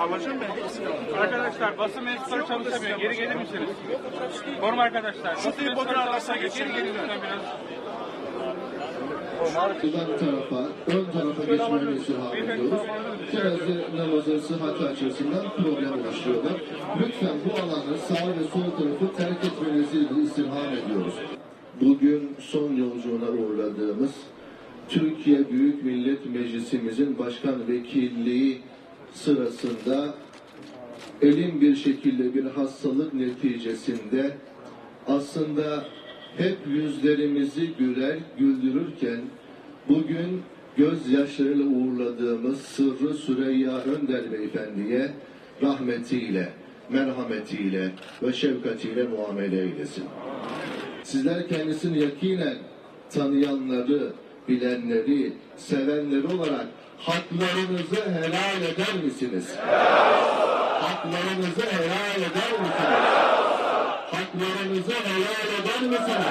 Amacım ben. Arkadaşlar basın mensupları çalışamıyor. Geri gelir misiniz? Koruma arkadaşlar. Basın tribünün mensupları arasına çalışamıyor. Geri geçin. gelin lütfen biraz. Uzak tarafa, ön tarafa geçmeni istirham ediyoruz. Cenaze namazı sıhhati açısından problem oluşturuyorlar. Lütfen bu alanı sağ ve sol tarafı terk etmenizi istirham ediyoruz. Bugün son yolculuğuna uğurladığımız Türkiye Büyük Millet Meclisimizin başkan vekilliği sırasında elin bir şekilde bir hastalık neticesinde aslında hep yüzlerimizi güler, güldürürken bugün gözyaşlarıyla uğurladığımız Sırrı Süreyya Önder Beyefendi'ye rahmetiyle, merhametiyle ve şefkatiyle muamele eylesin. Sizler kendisini yakinen tanıyanları, bilenleri, sevenleri olarak haklarınızı helal eder misiniz? Haklarınızı helal eder misiniz? Haklarınızı helal eder misiniz?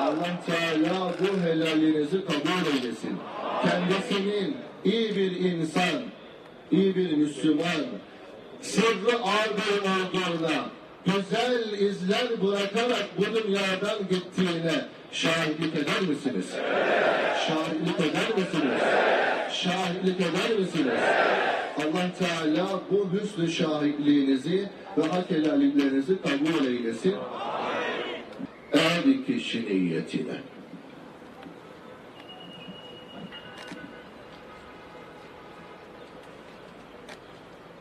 Allah Teala bu helalinizi kabul eylesin. Kendisinin iyi bir insan, iyi bir Müslüman, sırrı ağır olduğuna, güzel izler bırakarak bu dünyadan gittiğine şahitlik eder misiniz? Şahitlik eder misiniz? Şahitlik eder misiniz? Allah Teala bu hüsnü şahitliğinizi ve hak helalliklerinizi kabul eylesin. Her kişi niyetine.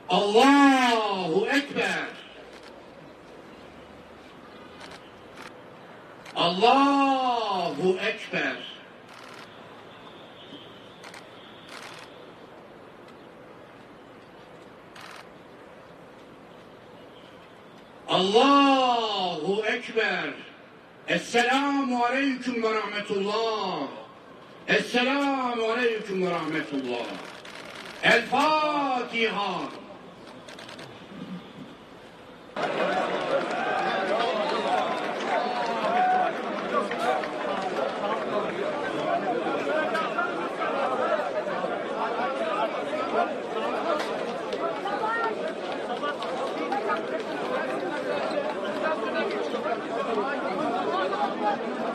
Allahu Ekber. Allahu Ekber. Allahu Ekber. Esselamu Aleyküm ve Rahmetullah. Esselamu Aleyküm ve Rahmetullah. El Fatiha. Thank you. Thank you.